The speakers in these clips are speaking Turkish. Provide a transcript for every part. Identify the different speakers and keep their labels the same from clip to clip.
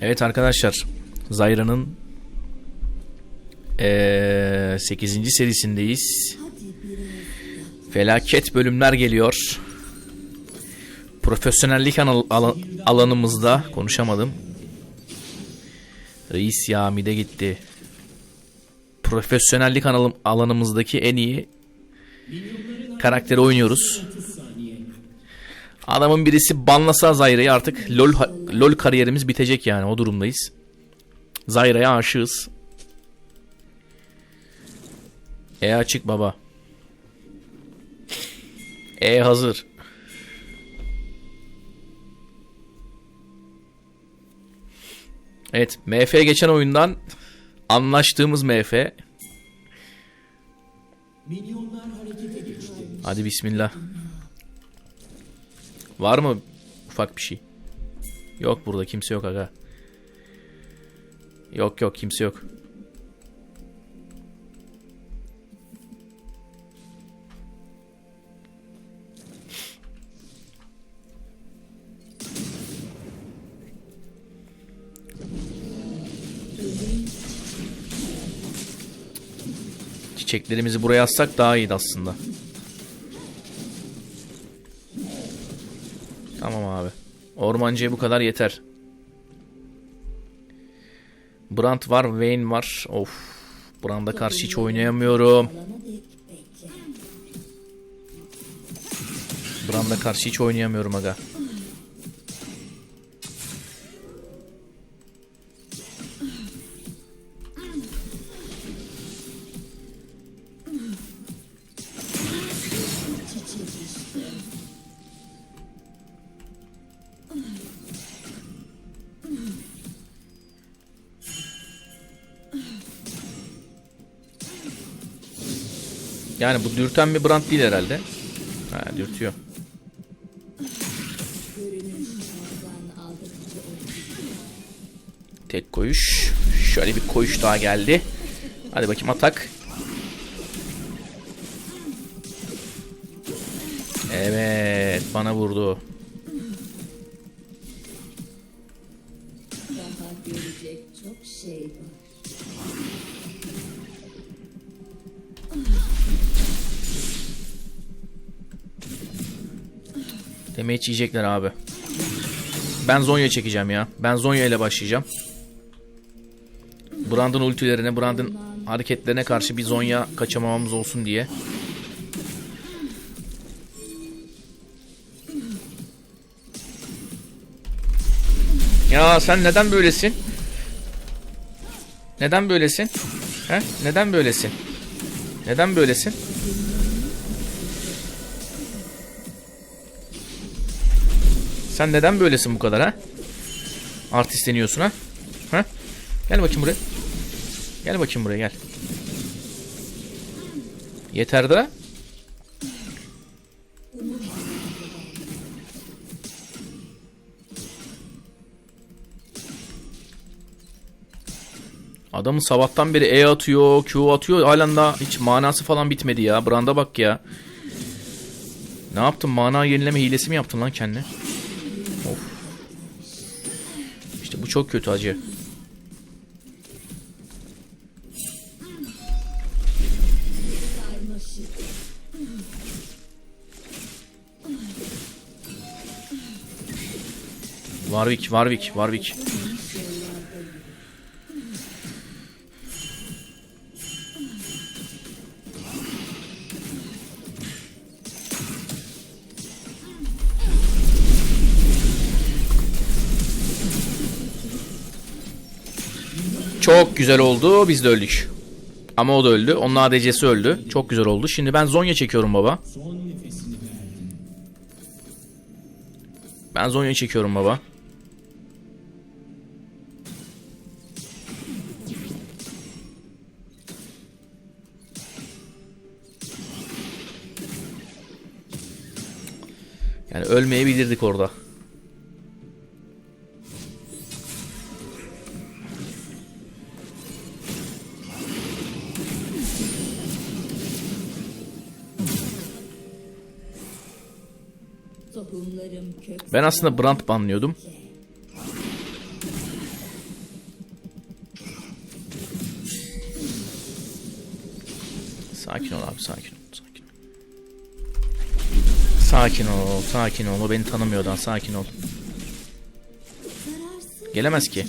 Speaker 1: Evet arkadaşlar. Zayra'nın eee 8. serisindeyiz. Felaket bölümler geliyor. Profesyonellik anal- ala- alanımızda konuşamadım. Reis ya mide gitti. Profesyonellik alanımızdaki en iyi karakteri oynuyoruz. Adamın birisi banlasa Zayra'yı artık LoL LoL kariyerimiz bitecek yani o durumdayız. Zayra'ya aşığız. E açık baba. E hazır. Evet, MF geçen oyundan anlaştığımız MF. Hadi bismillah. Var mı ufak bir şey? Yok burada kimse yok aga. Yok yok kimse yok. Çiçeklerimizi buraya assak daha iyiydi aslında. Tamam abi. Ormancıya bu kadar yeter. Brand var, Vayne var. Of. Brand'a karşı hiç oynayamıyorum. Brand'a karşı hiç oynayamıyorum aga. Yani bu dürten bir brand değil herhalde. Ha dürtüyor. Tek koyuş. Şöyle bir koyuş daha geldi. Hadi bakayım atak. Evet bana vurdu. Damage yiyecekler abi. Ben Zonya çekeceğim ya. Ben Zonya ile başlayacağım. Brand'ın ultilerine, Brand'ın hareketlerine karşı bir Zonya kaçamamamız olsun diye. Ya sen neden böylesin? Neden böylesin? He? Neden böylesin? Neden böylesin? Sen neden böylesin bu kadar ha? Artistleniyorsun ha? Ha? Gel bakayım buraya. Gel bakayım buraya gel. Yeter de. Adamın sabahtan beri E atıyor, Q atıyor. Halen daha hiç manası falan bitmedi ya. Brand'a bak ya. Ne yaptın? Mana yenileme hilesi mi yaptın lan kendine? Çok kötü acı. Warwick, Warwick, Warwick. Güzel oldu. Biz de öldük. Ama o da öldü. Onun ADC'si öldü. Çok güzel oldu. Şimdi ben Zonya çekiyorum baba. Ben Zonya'yı çekiyorum baba. Yani ölmeyebilirdik orada. Ben aslında Brandt banlıyordum. Sakin ol abi sakin ol. Sakin ol. Sakin ol, sakin ol. O beni tanımıyordan sakin ol. Gelemez ki.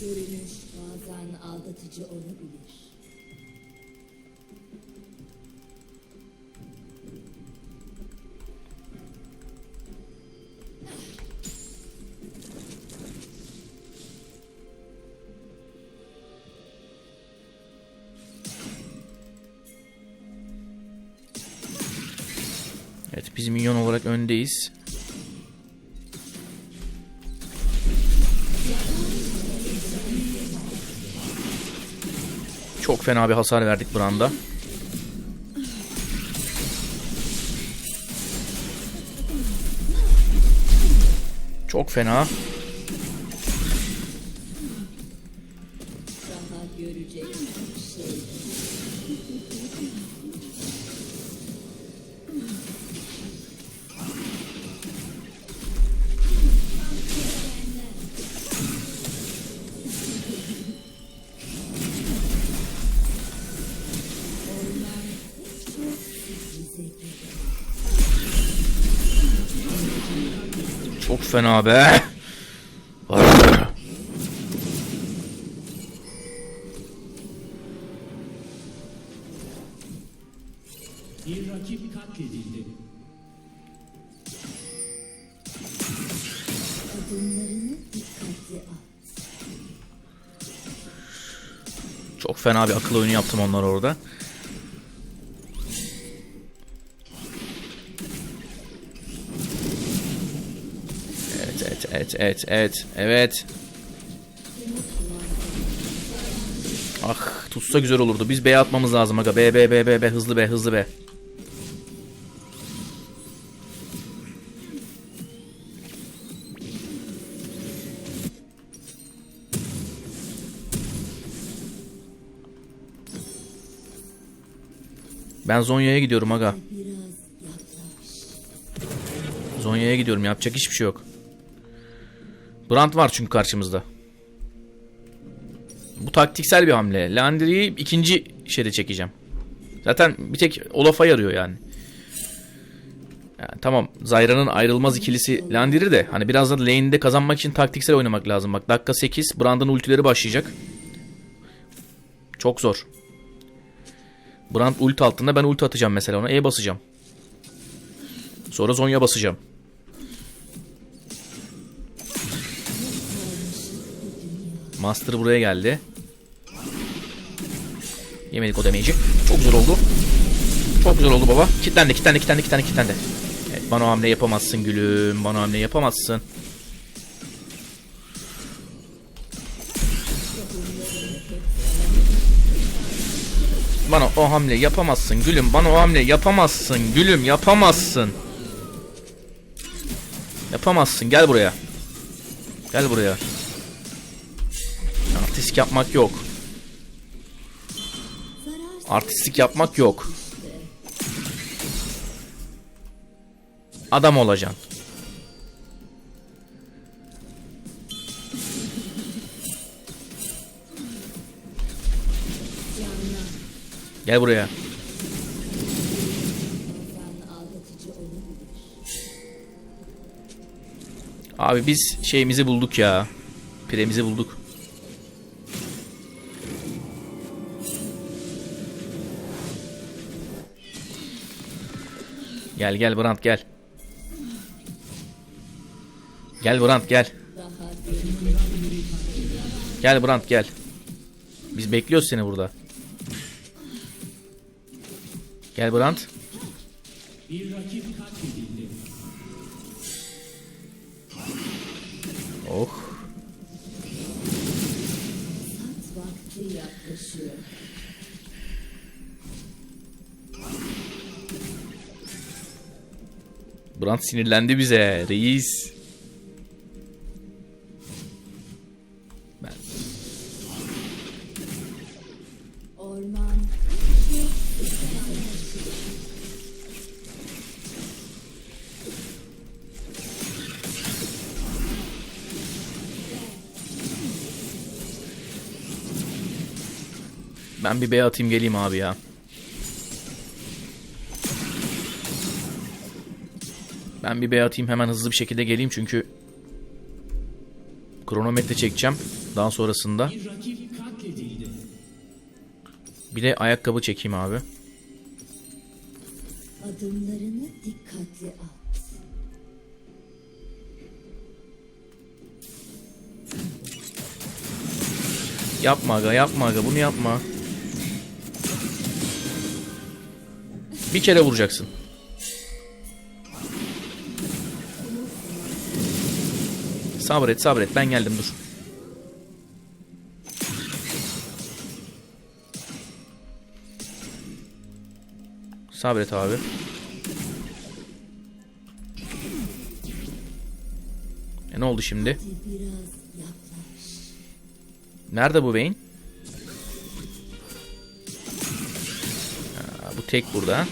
Speaker 2: Görünüş bazen aldatıcı olabilir.
Speaker 1: Evet biz minyon olarak öndeyiz. Çok fena bir hasar verdik Brand'a. Çok fena.
Speaker 2: Çok
Speaker 1: fena be.
Speaker 3: Bir rakip katledildi.
Speaker 2: Adımlarını dikkatli at.
Speaker 1: Çok fena bir akıl oyunu yaptım onlar orada. Evet, evet, evet, evet, evet, evet. Ah, tutsa güzel olurdu. Biz B'ye atmamız lazım aga. B, B, B, B, B, hızlı B, hızlı B. Ben Zonya'ya gidiyorum aga. Zonya'ya gidiyorum. Yapacak hiçbir şey yok. Brand var çünkü karşımızda. Bu taktiksel bir hamle. Landry'i ikinci şeyde çekeceğim. Zaten bir tek Olaf'a yarıyor yani. yani tamam Zyra'nın ayrılmaz ikilisi Landry de hani biraz da lane'de kazanmak için taktiksel oynamak lazım. Bak dakika 8 Brand'ın ultileri başlayacak. Çok zor. Brand ulti altında ben ulti atacağım mesela ona. E basacağım. Sonra Zonya basacağım. Master buraya geldi. Yemedik o damage'i. Çok güzel oldu. Çok güzel oldu baba. Kitlendi, kitlendi, kitlendi, kitlendi, kitlendi. Evet, bana hamle yapamazsın gülüm. Bana hamle yapamazsın. Bana o hamle yapamazsın gülüm. Bana o hamle yapamazsın gülüm. Yapamazsın. Yapamazsın. Gel buraya. Gel buraya. Artistik yapmak yok. Artistik yapmak yok. Adam olacaksın. Gel buraya. Abi biz şeyimizi bulduk ya. Piremizi bulduk. Gel gel Brant gel. Gel Brant gel. Gel Brant gel. Biz bekliyoruz seni burada. Gel Brant. Brant sinirlendi bize reis. Ben. Ben bir bey atayım geleyim abi ya. Ben bir B atayım hemen hızlı bir şekilde geleyim çünkü kronometre çekeceğim daha sonrasında.
Speaker 3: Bir
Speaker 1: de ayakkabı çekeyim abi.
Speaker 2: Adımlarını dikkatli at.
Speaker 1: Yapma aga yapma aga bunu yapma. Bir kere vuracaksın. Sabret sabret ben geldim dur. Sabret abi. E ne oldu şimdi? Nerede bu beyin? Ha, bu tek burada.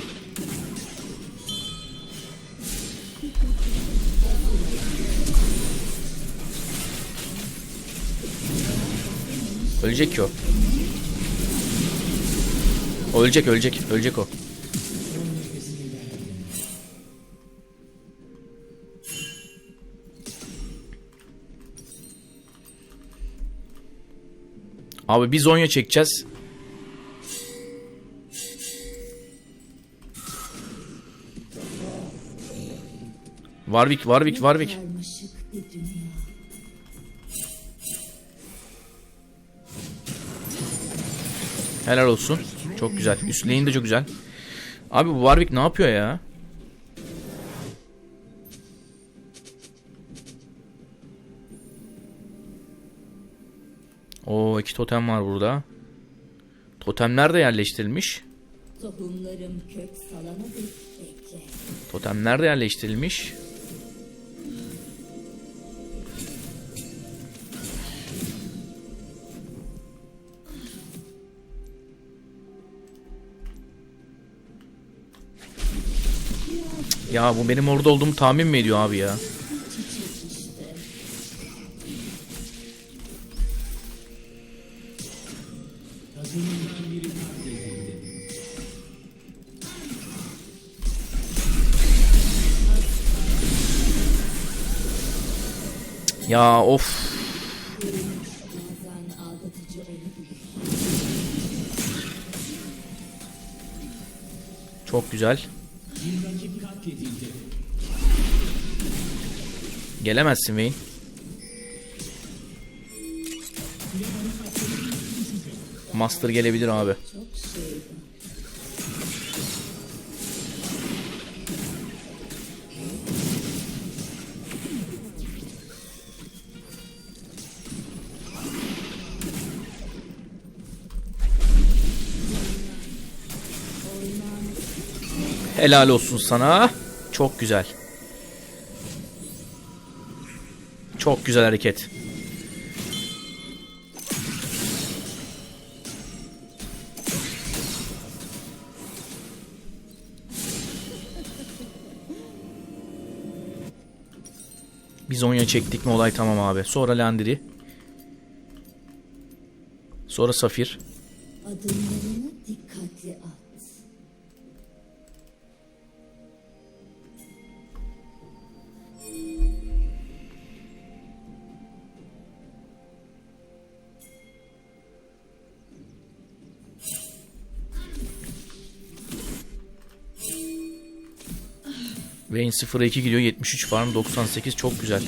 Speaker 1: Ölecek ki o. O Ölecek ölecek ölecek o. Abi biz Zonya çekeceğiz. Warwick, Warwick, Warwick. Helal olsun. Çok güzel. Üst lane de çok güzel. Abi bu Warwick ne yapıyor ya? Oo iki totem var burada. Totemler de yerleştirilmiş.
Speaker 2: Tohumlarım kök salana dek bekle.
Speaker 1: Totemler de yerleştirilmiş. Ya bu benim orada olduğumu tahmin mi ediyor abi ya? Ya of. Çok güzel. Gelemezsin Vayne. Master gelebilir abi. Helal olsun sana. Çok güzel. Çok güzel hareket. Biz Zonya çektik mi olay tamam abi. Sonra Landry. Sonra Safir.
Speaker 2: Adımlarını
Speaker 1: Vayne 0'a 2 gidiyor. 73 farm 98 çok güzel.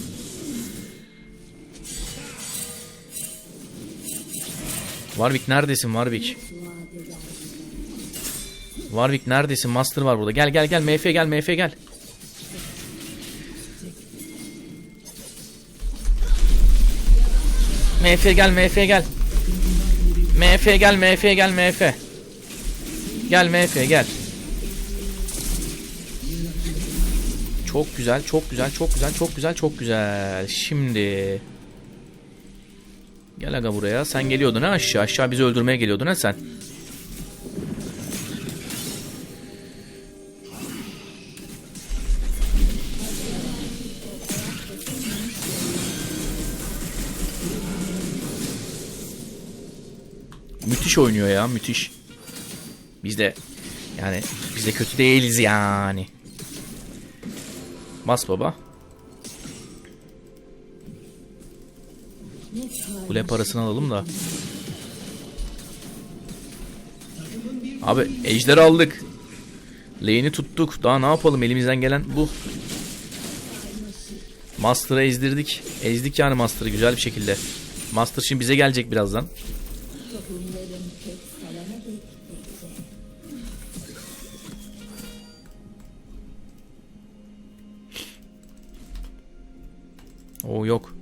Speaker 1: Warwick neredesin Warwick? Warwick neredesin? Master var burada. Gel gel gel MF gel MF gel. MF gel MF gel. MF gel MF gel MF. Gel MF gel. Çok güzel, çok güzel, çok güzel, çok güzel, çok güzel. Şimdi Gel aga buraya. Sen geliyordun ha aşağı. Aşağı bizi öldürmeye geliyordun ha sen. müthiş oynuyor ya müthiş. Biz de yani biz de kötü değiliz yani. Bas baba. Kule parasını alalım da. Abi ejder aldık. Lane'i tuttuk. Daha ne yapalım elimizden gelen bu. Master'ı ezdirdik. Ezdik yani Master'ı güzel bir şekilde. Master şimdi bize gelecek birazdan. Yok.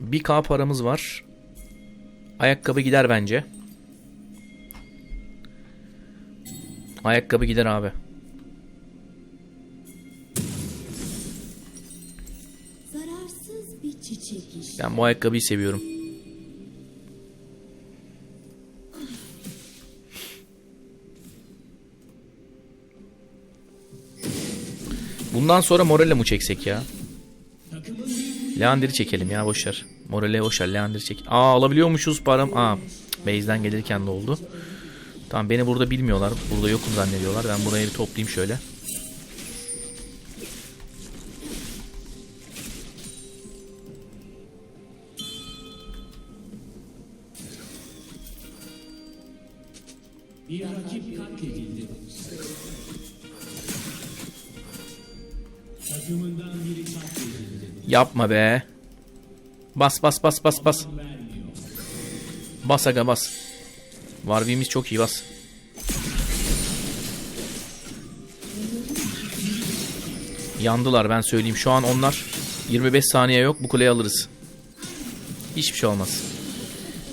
Speaker 1: Bir K paramız var. Ayakkabı gider bence. Ayakkabı gider abi. Ben bu ayakkabıyı seviyorum. Bundan sonra Morel'le mu çeksek ya? Leander'i çekelim ya boşver. Morel'e boşver Leander'i çek. Aa alabiliyormuşuz param. Aa base'den gelirken de oldu. Tamam beni burada bilmiyorlar. Burada yokum zannediyorlar. Ben burayı bir toplayayım şöyle. Yapma be. Bas bas bas bas bas. Bas aga bas. Warwick'imiz çok iyi bas. Yandılar ben söyleyeyim. Şu an onlar 25 saniye yok. Bu kuleyi alırız. Hiçbir şey olmaz.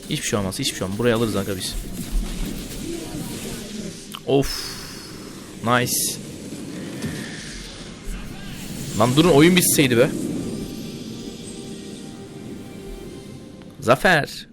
Speaker 1: Hiçbir şey olmaz. Hiçbir şey olmaz. Burayı alırız aga biz. Of. Nice. Lan durun oyun bitseydi be. Zafer.